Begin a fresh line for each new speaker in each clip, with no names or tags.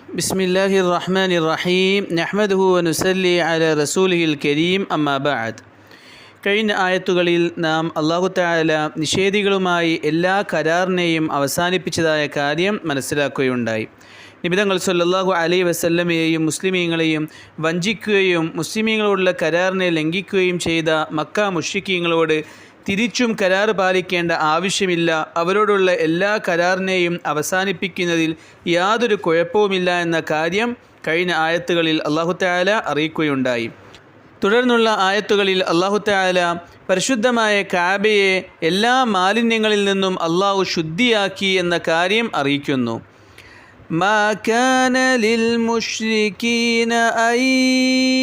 بسم الله الرحمن الرحيم نحمده ونسلي على رسوله الكريم أما بعد കഴിഞ്ഞ ആയത്തുകളിൽ നാം അള്ളാഹു താല നിഷേധികളുമായി എല്ലാ കരാറിനെയും അവസാനിപ്പിച്ചതായ കാര്യം മനസ്സിലാക്കുകയുണ്ടായി നിബിതങ്ങൾ സല്ലല്ലാഹു അലൈ വസല്ലമയെയും മുസ്ലിമീങ്ങളെയും വഞ്ചിക്കുകയും മുസ്ലിമീങ്ങളോടുള്ള കരാറിനെ ലംഘിക്കുകയും ചെയ്ത മക്ക മുഷിക്കീങ്ങളോട് തിരിച്ചും കരാർ പാലിക്കേണ്ട ആവശ്യമില്ല അവരോടുള്ള എല്ലാ കരാറിനെയും അവസാനിപ്പിക്കുന്നതിൽ യാതൊരു കുഴപ്പവുമില്ല എന്ന കാര്യം കഴിഞ്ഞ ആയത്തുകളിൽ അള്ളാഹു താല അറിയിക്കുകയുണ്ടായി തുടർന്നുള്ള ആയത്തുകളിൽ അള്ളാഹു താല പരിശുദ്ധമായ കാബയെ എല്ലാ മാലിന്യങ്ങളിൽ നിന്നും അള്ളാഹു ശുദ്ധിയാക്കി എന്ന കാര്യം അറിയിക്കുന്നു ما كان للمشركين أن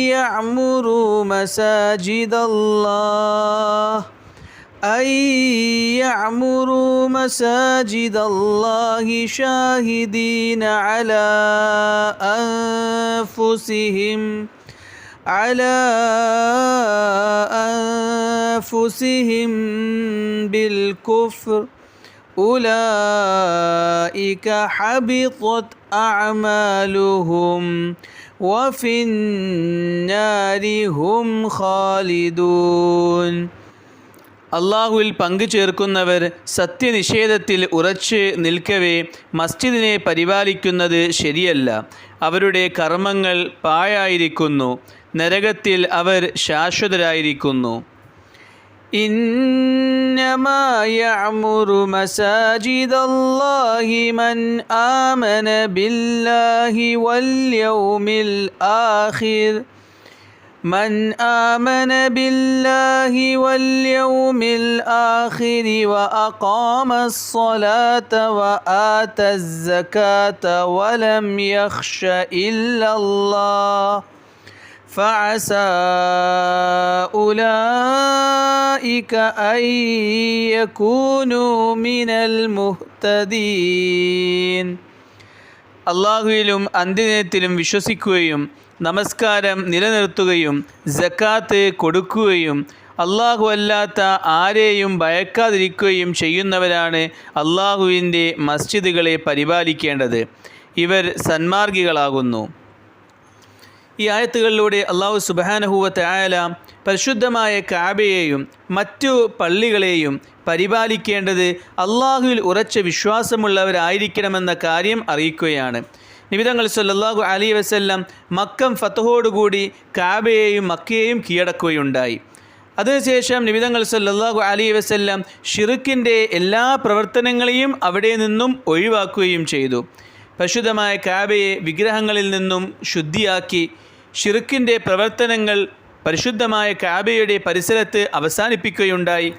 يعمروا مساجد الله أن يعمروا مساجد الله شاهدين على أنفسهم على أنفسهم بالكفر أولئك حبطت أعمالهم وفي النار هم خالدون അള്ളാഹുവിൽ പങ്കു ചേർക്കുന്നവർ സത്യനിഷേധത്തിൽ ഉറച്ച് നിൽക്കവേ മസ്ജിദിനെ പരിപാലിക്കുന്നത് ശരിയല്ല അവരുടെ കർമ്മങ്ങൾ പാഴായിരിക്കുന്നു നരകത്തിൽ അവർ ശാശ്വതരായിരിക്കുന്നു إنما يعمر مساجد الله من آمن بالله واليوم الآخر من آمن بالله واليوم الآخر وأقام الصلاة وآتى الزكاة ولم يخش إلا الله فعسى أولئك أن يكونوا من المهتدين അള്ളാഹുവിലും അന്ത്യദിനത്തിലും വിശ്വസിക്കുകയും നമസ്കാരം നിലനിർത്തുകയും ജക്കാത്ത് കൊടുക്കുകയും അള്ളാഹു അല്ലാത്ത ആരെയും ഭയക്കാതിരിക്കുകയും ചെയ്യുന്നവരാണ് അള്ളാഹുവിന്റെ മസ്ജിദുകളെ പരിപാലിക്കേണ്ടത്. ഇവർ സന്മാർഗികളാകുന്നു. ഈ ആയത്തുകളിലൂടെ അള്ളാഹു സുബാനഹുവത്തെ ആയാല പരിശുദ്ധമായ കാബയെയും മറ്റു പള്ളികളെയും പരിപാലിക്കേണ്ടത് അള്ളാഹുവിൽ ഉറച്ച വിശ്വാസമുള്ളവരായിരിക്കണമെന്ന കാര്യം അറിയിക്കുകയാണ്. നിബിതങ്ങൾ സല്ലാഹു അലി വസ്ല്ലാം മക്കം ഫത്തഹോടുകൂടി കാബയെയും മക്കയെയും കീഴടക്കുകയുണ്ടായി. അതിനുശേഷം നിബിതങ്ങൾ സല്ലാഹു അലി വസ്ല്ലാം ഷിറുക്കിന്റെ എല്ലാ പ്രവർത്തനങ്ങളെയും അവിടെ നിന്നും ഒഴിവാക്കുകയും ചെയ്തു. പരിശുദ്ധമായ കാബയെ വിഗ്രഹങ്ങളിൽ നിന്നും ശുദ്ധിയാക്കി ഷിറുക്കിന്റെ പ്രവർത്തനങ്ങൾ പരിശുദ്ധമായ കാബയുടെ പരിസരത്ത് അവസാനിപ്പിക്കുകയുണ്ടായി.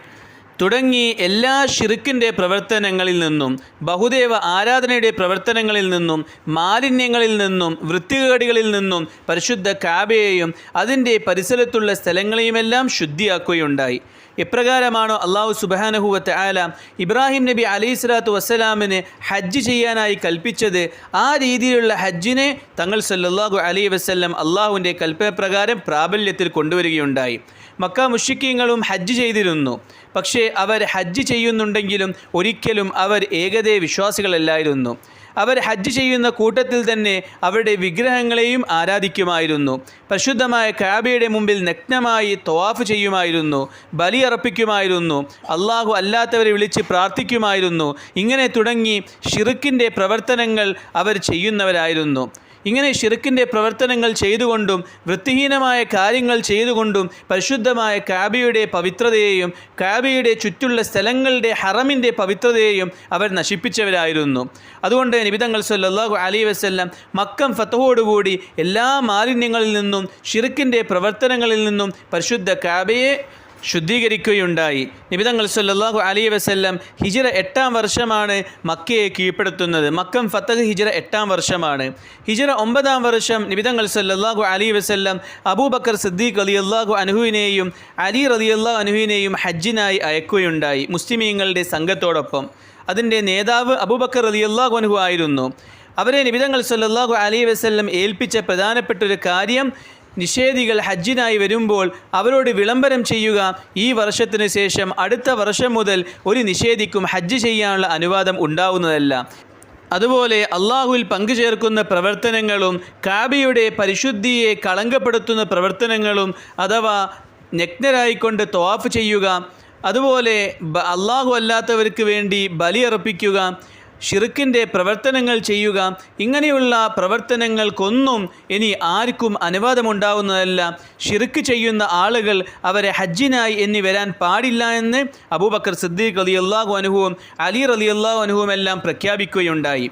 തുടങ്ങി എല്ലാ ഷിറുക്കിന്റെ പ്രവർത്തനങ്ങളിൽ നിന്നും ബഹുദേവ ആരാധനയുടെ പ്രവർത്തനങ്ങളിൽ നിന്നും മാലിന്യങ്ങളിൽ നിന്നും വൃത്തികേടുകളിൽ നിന്നും പരിശുദ്ധ കാബയെയും അതിന്റെ പരിസരത്തുള്ള സ്ഥലങ്ങളെയുമെല്ലാം ശുദ്ധിയാക്കുകയുണ്ടായി. എപ്രകാരമാണോ അള്ളാഹു സുബാനഹുവത്ത് ആല ഇബ്രാഹിം നബി അലൈഹി സ്വലാത്തു വസ്സലാമിന് ഹജ്ജ് ചെയ്യാനായി കൽപ്പിച്ചത്? ആ രീതിയിലുള്ള ഹജ്ജിനെ തങ്ങൾ സല്ലാഹു അലൈഹി വസ്ല്ലം അള്ളാഹുവിന്റെ കൽപ്പനപ്രകാരം പ്രാബല്യത്തിൽ കൊണ്ടുവരികയുണ്ടായി. മക്ക മുഷിക്കീങ്ങളും ഹജ്ജ് ചെയ്തിരുന്നു. പക്ഷേ അവർ ഹജ്ജ് ചെയ്യുന്നുണ്ടെങ്കിലും ഒരിക്കലും അവർ ഏകദേ വിശ്വാസികളല്ലായിരുന്നു. അവർ ഹജ്ജ് ചെയ്യുന്ന കൂട്ടത്തിൽ തന്നെ അവരുടെ വിഗ്രഹങ്ങളെയും ആരാധിക്കുമായിരുന്നു. പരിശുദ്ധമായ കാബയുടെ മുമ്പിൽ നഗ്നമായി തൊവാഫ് ചെയ്യുമായിരുന്നു ബലിയർപ്പിക്കുമായിരുന്നു അള്ളാഹു അല്ലാത്തവരെ വിളിച്ച് പ്രാർത്ഥിക്കുമായിരുന്നു. ഇങ്ങനെ തുടങ്ങി ഷിറുക്കിന്റെ പ്രവർത്തനങ്ങൾ അവർ ചെയ്യുന്നവരായിരുന്നു. ഇങ്ങനെ ഷിർക്കിന്റെ പ്രവർത്തനങ്ങൾ ചെയ്തുകൊണ്ടും വൃത്തിഹീനമായ കാര്യങ്ങൾ ചെയ്തുകൊണ്ടും പരിശുദ്ധമായ കാബിയുടെ പവിത്രതയെയും കാബിയുടെ ചുറ്റുള്ള സ്ഥലങ്ങളുടെ ഹറമിന്റെ പവിത്രതയെയും അവർ നശിപ്പിച്ചവരായിരുന്നു. അതുകൊണ്ട് നിബിതങ്ങൾ സല്ലാഹു അലി വസ്ല്ലാം മക്കം ഫത്തഹോടുകൂടി എല്ലാ മാലിന്യങ്ങളിൽ നിന്നും ഷിർക്കിന്റെ പ്രവർത്തനങ്ങളിൽ നിന്നും പരിശുദ്ധ കാബയെ ശുദ്ധീകരിക്കുകയുണ്ടായി. നിബിതങ്ങൾ സല്ലാഹു അലി വസ്ല്ലം ഹിജിറ എട്ടാം വർഷമാണ് മക്കയെ കീഴ്പ്പെടുത്തുന്നത്. മക്കം ഫത്തഹ് ഹിജിറ എട്ടാം വർഷമാണ്. ഹിജിറ ഒമ്പതാം വർഷം നിബിതങ്ങൾ സല്ലാഹു അലി വസ്ല്ലം അബൂബക്കർ സിദ്ദീഖ് അലി അള്ളാഹു അനുഹുവിനെയും അലി റലി അള്ളാഹു അനുഹുവിനെയും ഹജ്ജിനായി അയക്കുകയുണ്ടായി മുസ്ലിമീങ്ങളുടെ സംഘത്തോടൊപ്പം. അതിന്റെ നേതാവ് അബൂബക്കർ അള്ളാഹു അനുഹു ആയിരുന്നു. അവരെ നിബിതങ്ങൾ സല്ലാഹു അലി വസ്ല്ലം ഏൽപ്പിച്ച പ്രധാനപ്പെട്ട ഒരു കാര്യം നിഷേധികൾ ഹജ്ജിനായി വരുമ്പോൾ അവരോട് വിളംബരം ചെയ്യുക. ഈ വർഷത്തിന് ശേഷം അടുത്ത വർഷം മുതൽ ഒരു നിഷേധിക്കും ഹജ്ജ് ചെയ്യാനുള്ള അനുവാദം ഉണ്ടാവുന്നതല്ല. അതുപോലെ അള്ളാഹുവിൽ പങ്കുചേർക്കുന്ന പ്രവർത്തനങ്ങളും കാബിയുടെ പരിശുദ്ധിയെ കളങ്കപ്പെടുത്തുന്ന പ്രവർത്തനങ്ങളും അഥവാ നഗ്നരായിക്കൊണ്ട് തോഫ് ചെയ്യുക. അതുപോലെ അള്ളാഹു അല്ലാത്തവർക്ക് വേണ്ടി ബലിയർപ്പിക്കുക ഷിർക്കിന്റെ പ്രവർത്തനങ്ങൾ ചെയ്യുക ഇങ്ങനെയുള്ള പ്രവർത്തനങ്ങൾക്കൊന്നും ഇനി ആർക്കും അനുവാദമുണ്ടാവുന്നതല്ല. ഷിറുക്ക് ചെയ്യുന്ന ആളുകൾ അവരെ ഹജ്ജിനായി എന്നി വരാൻ പാടില്ല എന്ന് അബൂബക്കർ സിദ്ദീഖ് അലി അള്ളാഹു അനുഭവം അലി അലി അള്ളാഹു അനുഭവം എല്ലാം പ്രഖ്യാപിക്കുകയുണ്ടായി.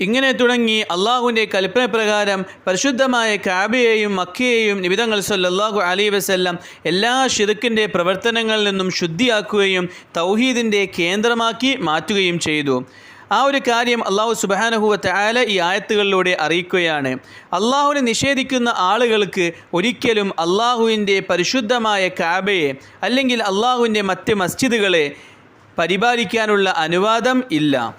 ഇങ്ങനെ തുടങ്ങി അള്ളാഹുവിന്റെ കൽപ്പന പ്രകാരം പരിശുദ്ധമായ കാബയെയും മക്കയെയും നിബിതങ്ങൾ സല്ലാഹു അലൈ വസ്ല്ലാം എല്ലാ ഷിറുക്കിന്റെ പ്രവർത്തനങ്ങളിൽ നിന്നും ശുദ്ധിയാക്കുകയും തൗഹീദിന്റെ കേന്ദ്രമാക്കി മാറ്റുകയും ചെയ്തു. ആ ഒരു കാര്യം അള്ളാഹു സുബാനഹുവത്തെ ആല ഈ ആയത്തുകളിലൂടെ അറിയിക്കുകയാണ്. അള്ളാഹുവിനെ നിഷേധിക്കുന്ന ആളുകൾക്ക് ഒരിക്കലും അള്ളാഹുവിന്റെ പരിശുദ്ധമായ കാബയെ അല്ലെങ്കിൽ അള്ളാഹുവിന്റെ മറ്റ് മസ്ജിദുകളെ പരിപാലിക്കാനുള്ള അനുവാദം ഇല്ല.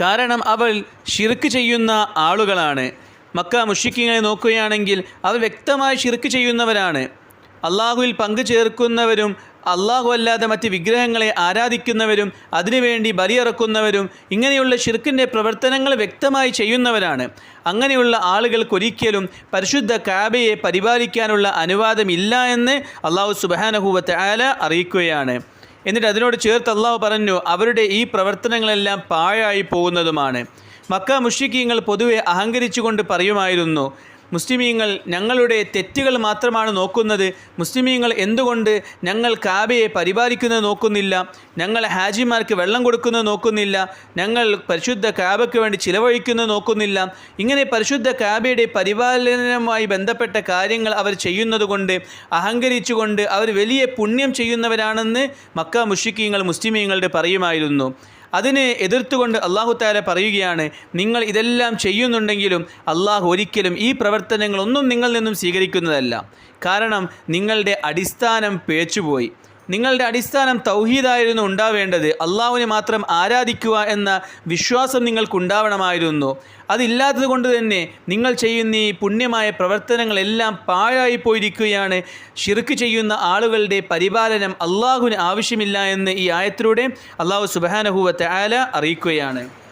കാരണം അവൾ ഷിർക്ക് ചെയ്യുന്ന ആളുകളാണ്. മക്ക മുഷിക്കിങ്ങനെ നോക്കുകയാണെങ്കിൽ അവർ വ്യക്തമായി ഷിർക്ക് ചെയ്യുന്നവരാണ്. അള്ളാഹുവിൽ പങ്കു ചേർക്കുന്നവരും അള്ളാഹു അല്ലാതെ മറ്റ് വിഗ്രഹങ്ങളെ ആരാധിക്കുന്നവരും അതിനുവേണ്ടി ബലിയിറക്കുന്നവരും ഇങ്ങനെയുള്ള ഷിർക്കിന്റെ പ്രവർത്തനങ്ങൾ വ്യക്തമായി ചെയ്യുന്നവരാണ്. അങ്ങനെയുള്ള ആളുകൾക്കൊരിക്കലും പരിശുദ്ധ കാബയെ പരിപാലിക്കാനുള്ള അനുവാദമില്ല എന്ന് അള്ളാഹു സുബാനഹൂവത്തെ ആല അറിയിക്കുകയാണ്. എന്നിട്ട് അതിനോട് ചേർത്ത് അള്ളാഹു പറഞ്ഞു അവരുടെ ഈ പ്രവർത്തനങ്ങളെല്ലാം പാഴായി പോകുന്നതുമാണ്. മക്ക മുഷിക്കീങ്ങൾ പൊതുവെ അഹങ്കരിച്ചുകൊണ്ട് പറയുമായിരുന്നു മുസ്ലിമീങ്ങൾ ഞങ്ങളുടെ തെറ്റുകൾ മാത്രമാണ് നോക്കുന്നത്. മുസ്ലിമീങ്ങൾ എന്തുകൊണ്ട് ഞങ്ങൾ കാബയെ പരിപാലിക്കുന്നത് നോക്കുന്നില്ല? ഞങ്ങൾ ഹാജിമാർക്ക് വെള്ളം കൊടുക്കുന്നത് നോക്കുന്നില്ല. ഞങ്ങൾ പരിശുദ്ധ കാബയ്ക്ക് വേണ്ടി ചിലവഴിക്കുന്നത് നോക്കുന്നില്ല. ഇങ്ങനെ പരിശുദ്ധ കാബയുടെ പരിപാലനവുമായി ബന്ധപ്പെട്ട കാര്യങ്ങൾ അവർ ചെയ്യുന്നതുകൊണ്ട് അഹങ്കരിച്ചുകൊണ്ട് അവർ വലിയ പുണ്യം ചെയ്യുന്നവരാണെന്ന് മക്ക മുഷിക്കീങ്ങൾ മുസ്ലിമീങ്ങളുടെ പറയുമായിരുന്നു. അതിനെ എതിർത്തുകൊണ്ട് അള്ളാഹു താല പറയുകയാണ് നിങ്ങൾ ഇതെല്ലാം ചെയ്യുന്നുണ്ടെങ്കിലും അള്ളാഹു ഒരിക്കലും ഈ പ്രവർത്തനങ്ങളൊന്നും നിങ്ങളിൽ നിന്നും സ്വീകരിക്കുന്നതല്ല. കാരണം നിങ്ങളുടെ അടിസ്ഥാനം പേച്ചുപോയി. നിങ്ങളുടെ അടിസ്ഥാനം തൗഹീദായിരുന്നു ഉണ്ടാവേണ്ടത്. അള്ളാഹുവിനെ മാത്രം ആരാധിക്കുക എന്ന വിശ്വാസം നിങ്ങൾക്കുണ്ടാവണമായിരുന്നു. അതില്ലാത്തത് കൊണ്ട് തന്നെ നിങ്ങൾ ചെയ്യുന്ന ഈ പുണ്യമായ പ്രവർത്തനങ്ങളെല്ലാം പാഴായി പോയിരിക്കുകയാണ്. ഷിർക്ക് ചെയ്യുന്ന ആളുകളുടെ പരിപാലനം അള്ളാഹുവിന് ആവശ്യമില്ല എന്ന് ഈ ആയത്തിലൂടെ അള്ളാഹു സുബാനഹുവത്തെ ആല അറിയിക്കുകയാണ്.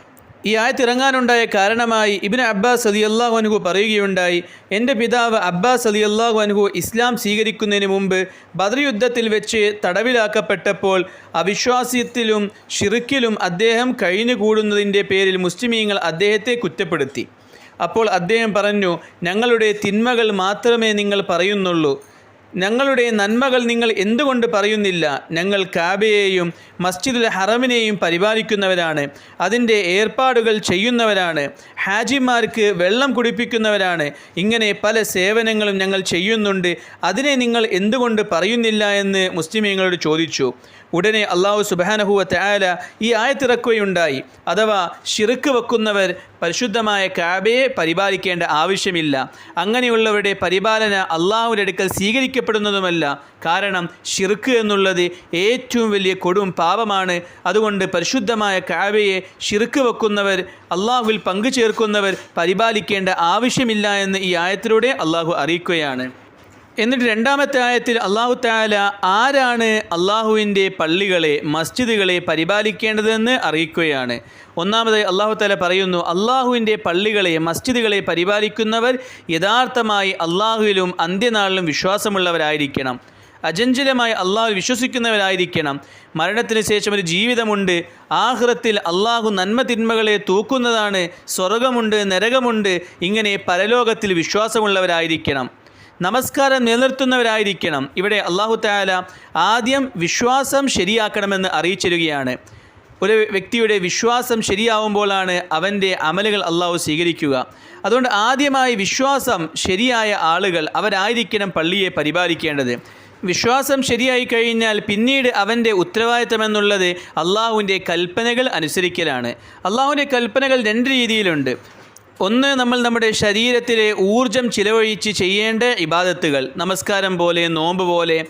ഈ ആയത്ത് ഇറങ്ങാനുണ്ടായ കാരണമായി ഇബിൻ അബ്ബാസ് അലി അള്ളാഹു അനുഹു പറയുകയുണ്ടായി എന്റെ പിതാവ് അബ്ബാസ് അലി അള്ളാഹു അനുഹു ഇസ്ലാം സ്വീകരിക്കുന്നതിന് മുമ്പ് ബദർ യുദ്ധത്തിൽ വെച്ച് തടവിലാക്കപ്പെട്ടപ്പോൾ അവിശ്വാസ്യത്തിലും ഷിറുക്കിലും അദ്ദേഹം കഴിഞ്ഞുകൂടുന്നതിന്റെ പേരിൽ മുസ്ലിമീങ്ങൾ അദ്ദേഹത്തെ കുറ്റപ്പെടുത്തി. അപ്പോൾ അദ്ദേഹം പറഞ്ഞു ഞങ്ങളുടെ തിന്മകൾ മാത്രമേ നിങ്ങൾ പറയുന്നുള്ളൂ. ഞങ്ങളുടെ നന്മകൾ നിങ്ങൾ എന്തുകൊണ്ട് പറയുന്നില്ല? ഞങ്ങൾ കാബയെയും മസ്ജിദുൽ ഹറമിനെയും പരിപാലിക്കുന്നവരാണ്. അതിന്റെ ഏർപ്പാടുകൾ ചെയ്യുന്നവരാണ്. ഹാജിമാർക്ക് വെള്ളം കുടിപ്പിക്കുന്നവരാണ്. ഇങ്ങനെ പല സേവനങ്ങളും ഞങ്ങൾ ചെയ്യുന്നുണ്ട്. അതിനെ നിങ്ങൾ എന്തുകൊണ്ട് പറയുന്നില്ല എന്ന് മുസ്ലിമീങ്ങളോട് ചോദിച്ചു. ഉടനെ അള്ളാഹു സുബാനഹുവ ആല ഈ ആയത്തിറക്കുകയുണ്ടായി അഥവാ ഷിറുക്ക് വെക്കുന്നവർ പരിശുദ്ധമായ കാബയെ പരിപാലിക്കേണ്ട ആവശ്യമില്ല. അങ്ങനെയുള്ളവരുടെ പരിപാലന അള്ളാഹുവിന്റെ അടുക്കൽ സ്വീകരിക്കപ്പെടുന്നതുമല്ല. കാരണം ഷിർക്ക് എന്നുള്ളത് ഏറ്റവും വലിയ കൊടും പാപമാണ്. അതുകൊണ്ട് പരിശുദ്ധമായ കാബയെ ഷിർക്ക് വെക്കുന്നവർ അള്ളാഹുവിൽ പങ്കു ചേർക്കുന്നവർ പരിപാലിക്കേണ്ട ആവശ്യമില്ല എന്ന് ഈ ആയത്തിലൂടെ അള്ളാഹു അറിയിക്കുകയാണ്. എന്നിട്ട് രണ്ടാമത്തെ ആയത്തിൽ അള്ളാഹു താല ആരാണ് അള്ളാഹുവിന്റെ പള്ളികളെ മസ്ജിദുകളെ പരിപാലിക്കേണ്ടതെന്ന് അറിയിക്കുകയാണ്. ഒന്നാമതായി അള്ളാഹു താല പറയുന്നു അള്ളാഹുവിന്റെ പള്ളികളെ മസ്ജിദുകളെ പരിപാലിക്കുന്നവർ യഥാർത്ഥമായി അള്ളാഹുവിലും അന്ത്യനാളിലും വിശ്വാസമുള്ളവരായിരിക്കണം. അജഞ്ചലമായി അള്ളാഹു വിശ്വസിക്കുന്നവരായിരിക്കണം. മരണത്തിന് ശേഷം ഒരു ജീവിതമുണ്ട്. ആഹ്റത്തിൽ അള്ളാഹു നന്മ തിന്മകളെ തൂക്കുന്നതാണ്. സ്വർഗമുണ്ട് നരകമുണ്ട്. ഇങ്ങനെ പരലോകത്തിൽ വിശ്വാസമുള്ളവരായിരിക്കണം. നമസ്കാരം നിലനിർത്തുന്നവരായിരിക്കണം. ഇവിടെ അള്ളാഹു താല ആദ്യം വിശ്വാസം ശരിയാക്കണമെന്ന് അറിയിച്ചിരുകയാണ് ഒരു വ്യക്തിയുടെ വിശ്വാസം ശരിയാവുമ്പോഴാണ് അവന്റെ അമലുകൾ അള്ളാഹു സ്വീകരിക്കുക. അതുകൊണ്ട് ആദ്യമായി വിശ്വാസം ശരിയായ ആളുകൾ അവരായിരിക്കണം പള്ളിയെ പരിപാലിക്കേണ്ടത്. വിശ്വാസം ശരിയായി കഴിഞ്ഞാൽ പിന്നീട് അവന്റെ ഉത്തരവാദിത്തം എന്നുള്ളത് അള്ളാഹുവിന്റെ കൽപ്പനകൾ അനുസരിക്കലാണ്. അള്ളാഹുവിന്റെ കൽപ്പനകൾ രണ്ട് രീതിയിലുണ്ട്. ഒന്ന് നമ്മൾ നമ്മുടെ ശരീരത്തിലെ ഊർജം ചിലവഴിച്ച് ചെയ്യേണ്ട ഇബാദത്തുകൾ. നമസ്കാരം പോലെ നോമ്പ് പോലെ.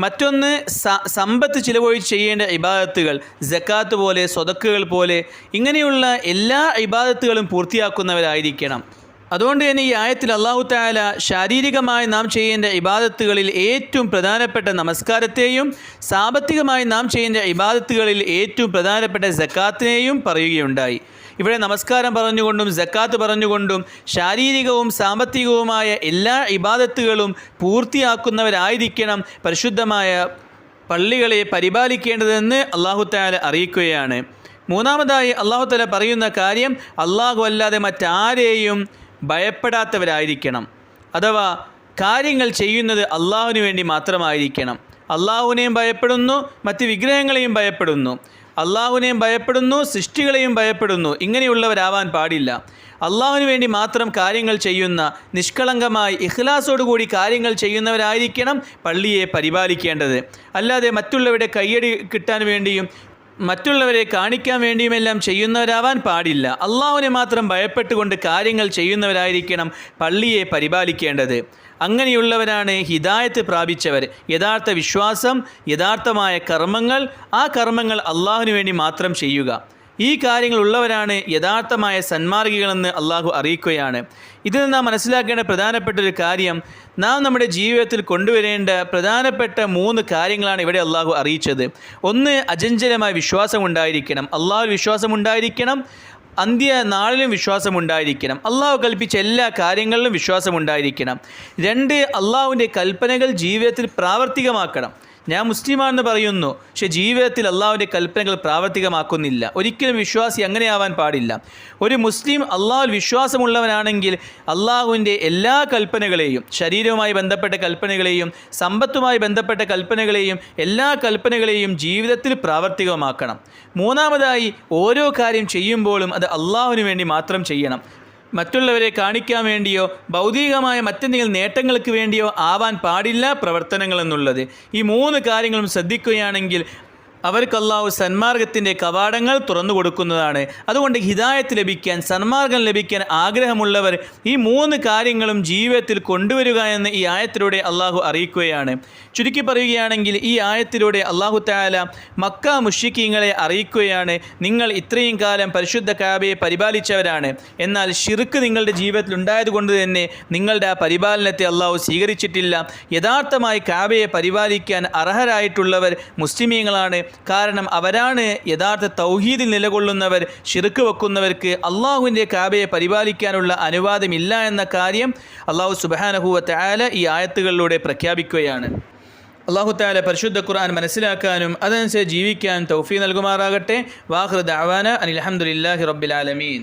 മറ്റൊന്ന് സമ്പത്ത് ചിലവഴിച്ച് ചെയ്യേണ്ട ഇബാദത്തുകൾ. ജക്കാത്ത് പോലെ സ്വതക്കുകൾ പോലെ. ഇങ്ങനെയുള്ള എല്ലാ ഇബാദത്തുകളും പൂർത്തിയാക്കുന്നവരായിരിക്കണം. അതുകൊണ്ട് തന്നെ ഈ ആയത്തിൽ അള്ളാഹു താല ശാരീരികമായി നാം ചെയ്യേണ്ട ഇബാദത്തുകളിൽ ഏറ്റവും പ്രധാനപ്പെട്ട നമസ്കാരത്തെയും സാമ്പത്തികമായി നാം ചെയ്യേണ്ട ഇബാദത്തുകളിൽ ഏറ്റവും പ്രധാനപ്പെട്ട ജക്കാത്തിനെയും പറയുകയുണ്ടായി. ഇവിടെ നമസ്കാരം പറഞ്ഞുകൊണ്ടും ജക്കാത്ത് പറഞ്ഞുകൊണ്ടും ശാരീരികവും സാമ്പത്തികവുമായ എല്ലാ ഇബാദത്തുകളും പൂർത്തിയാക്കുന്നവരായിരിക്കണം പരിശുദ്ധമായ പള്ളികളെ പരിപാലിക്കേണ്ടതെന്ന് അള്ളാഹു താല അറിയിക്കുകയാണ്. മൂന്നാമതായി അള്ളാഹു താല പറയുന്ന കാര്യം അള്ളാഹു അല്ലാതെ മറ്റാരെയും ഭയപ്പെടാത്തവരായിരിക്കണം. അഥവാ കാര്യങ്ങൾ ചെയ്യുന്നത് അള്ളാഹുവിന് വേണ്ടി മാത്രമായിരിക്കണം. അള്ളാഹുവിനെയും ഭയപ്പെടുന്നു മറ്റ് വിഗ്രഹങ്ങളെയും ഭയപ്പെടുന്നു. അള്ളാഹുവിനെയും ഭയപ്പെടുന്നു സൃഷ്ടികളെയും ഭയപ്പെടുന്നു. ഇങ്ങനെയുള്ളവരാവാൻ പാടില്ല. അള്ളാഹുവിന് വേണ്ടി മാത്രം കാര്യങ്ങൾ ചെയ്യുന്ന നിഷ്കളങ്കമായി ഇഖ്ലാസോടുകൂടി കാര്യങ്ങൾ ചെയ്യുന്നവരായിരിക്കണം പള്ളിയെ പരിപാലിക്കേണ്ടത്. അല്ലാതെ മറ്റുള്ളവരുടെ കയ്യടി കിട്ടാൻ വേണ്ടിയും മറ്റുള്ളവരെ കാണിക്കാൻ വേണ്ടിയുമെല്ലാം ചെയ്യുന്നവരാവാൻ പാടില്ല. അള്ളാഹുവിനെ മാത്രം ഭയപ്പെട്ടുകൊണ്ട് കാര്യങ്ങൾ ചെയ്യുന്നവരായിരിക്കണം പള്ളിയെ പരിപാലിക്കേണ്ടത്. അങ്ങനെയുള്ളവരാണ് ഹിദായത്ത് പ്രാപിച്ചവർ. യഥാർത്ഥ വിശ്വാസം യഥാർത്ഥമായ കർമ്മങ്ങൾ ആ കർമ്മങ്ങൾ അള്ളാഹുവിന് വേണ്ടി മാത്രം ചെയ്യുക. ഈ കാര്യങ്ങൾ ഉള്ളവരാണ് യഥാർത്ഥമായ സന്മാർഗികളെന്ന് അള്ളാഹു അറിയിക്കുകയാണ്. ഇതിൽ നാം മനസ്സിലാക്കേണ്ട പ്രധാനപ്പെട്ട ഒരു കാര്യം നാം നമ്മുടെ ജീവിതത്തിൽ കൊണ്ടുവരേണ്ട പ്രധാനപ്പെട്ട മൂന്ന് കാര്യങ്ങളാണ് ഇവിടെ അള്ളാഹു അറിയിച്ചത്. ഒന്ന് അജഞ്ചലമായ വിശ്വാസം ഉണ്ടായിരിക്കണം. അള്ളാഹു വിശ്വാസം ഉണ്ടായിരിക്കണം അന്ത്യ നാളിലും വിശ്വാസമുണ്ടായിരിക്കണം അള്ളാഹു കൽപ്പിച്ച എല്ലാ കാര്യങ്ങളിലും വിശ്വാസമുണ്ടായിരിക്കണം രണ്ട് അള്ളാഹുവിന്റെ കൽപ്പനകൾ ജീവിതത്തിൽ പ്രാവർത്തികമാക്കണം. ഞാൻ മുസ്ലിമാണെന്ന് പറയുന്നു. പക്ഷെ ജീവിതത്തിൽ അള്ളാഹുവിന്റെ കൽപ്പനകൾ പ്രാവർത്തികമാക്കുന്നില്ല. ഒരിക്കലും വിശ്വാസി അങ്ങനെയാവാൻ പാടില്ല. ഒരു മുസ്ലിം അള്ളാഹുൽ വിശ്വാസമുള്ളവനാണെങ്കിൽ അള്ളാഹുവിന്റെ എല്ലാ കൽപ്പനകളെയും ശരീരവുമായി ബന്ധപ്പെട്ട കൽപ്പനകളെയും സമ്പത്തുമായി ബന്ധപ്പെട്ട കൽപ്പനകളെയും എല്ലാ കൽപ്പനകളെയും ജീവിതത്തിൽ പ്രാവർത്തികമാക്കണം. മൂന്നാമതായി ഓരോ കാര്യം ചെയ്യുമ്പോഴും അത് അള്ളാഹുവിന് വേണ്ടി മാത്രം ചെയ്യണം. മറ്റുള്ളവരെ കാണിക്കാൻ വേണ്ടിയോ ഭൗതികമായ മറ്റെന്തെങ്കിലും നേട്ടങ്ങൾക്ക് വേണ്ടിയോ ആവാൻ പാടില്ല പ്രവർത്തനങ്ങൾ എന്നുള്ളത്. ഈ മൂന്ന് കാര്യങ്ങളും ശ്രദ്ധിക്കുകയാണെങ്കിൽ അവർക്ക് അള്ളാഹു സന്മാർഗത്തിന്റെ കവാടങ്ങൾ തുറന്നു കൊടുക്കുന്നതാണ്. അതുകൊണ്ട് ഹിദായത്ത് ലഭിക്കാൻ സന്മാർഗം ലഭിക്കാൻ ആഗ്രഹമുള്ളവർ ഈ മൂന്ന് കാര്യങ്ങളും ജീവിതത്തിൽ കൊണ്ടുവരിക എന്ന് ഈ ആയത്തിലൂടെ അള്ളാഹു അറിയിക്കുകയാണ്. ചുരുക്കി പറയുകയാണെങ്കിൽ ഈ ആയത്തിലൂടെ അള്ളാഹു താല മക്ക മുഷിക്കിങ്ങളെ അറിയിക്കുകയാണ് നിങ്ങൾ ഇത്രയും കാലം പരിശുദ്ധ കാബയെ പരിപാലിച്ചവരാണ്. എന്നാൽ ഷിർക്ക് നിങ്ങളുടെ ജീവിതത്തിൽ ഉണ്ടായതുകൊണ്ട് തന്നെ നിങ്ങളുടെ ആ പരിപാലനത്തെ അള്ളാഹു സ്വീകരിച്ചിട്ടില്ല. യഥാർത്ഥമായി കാബയെ പരിപാലിക്കാൻ അർഹരായിട്ടുള്ളവർ മുസ്ലിമീങ്ങളാണ്. കാരണം അവരാണ് യഥാർത്ഥ തൗഹീദിൽ നിലകൊള്ളുന്നവർ ഷിർക്ക് വെക്കുന്നവർക്ക് അള്ളാഹുവിന്റെ കാബയെ പരിപാലിക്കാനുള്ള അനുവാദമില്ല എന്ന കാര്യം അള്ളാഹു സുബാനഹുവ ആല ഈ ആയത്തുകളിലൂടെ പ്രഖ്യാപിക്കുകയാണ്. അള്ളാഹു താല പരിശുദ്ധ ഖുർആൻ മനസ്സിലാക്കാനും അതനുസരിച്ച് ജീവിക്കാൻ തൗഫീ നൽകുമാറാകട്ടെ. വാഹൃദ് അവാന അനിൽ അഹമ്മദില്ലാഹി റബ്ബിൽ ആലമീൻ.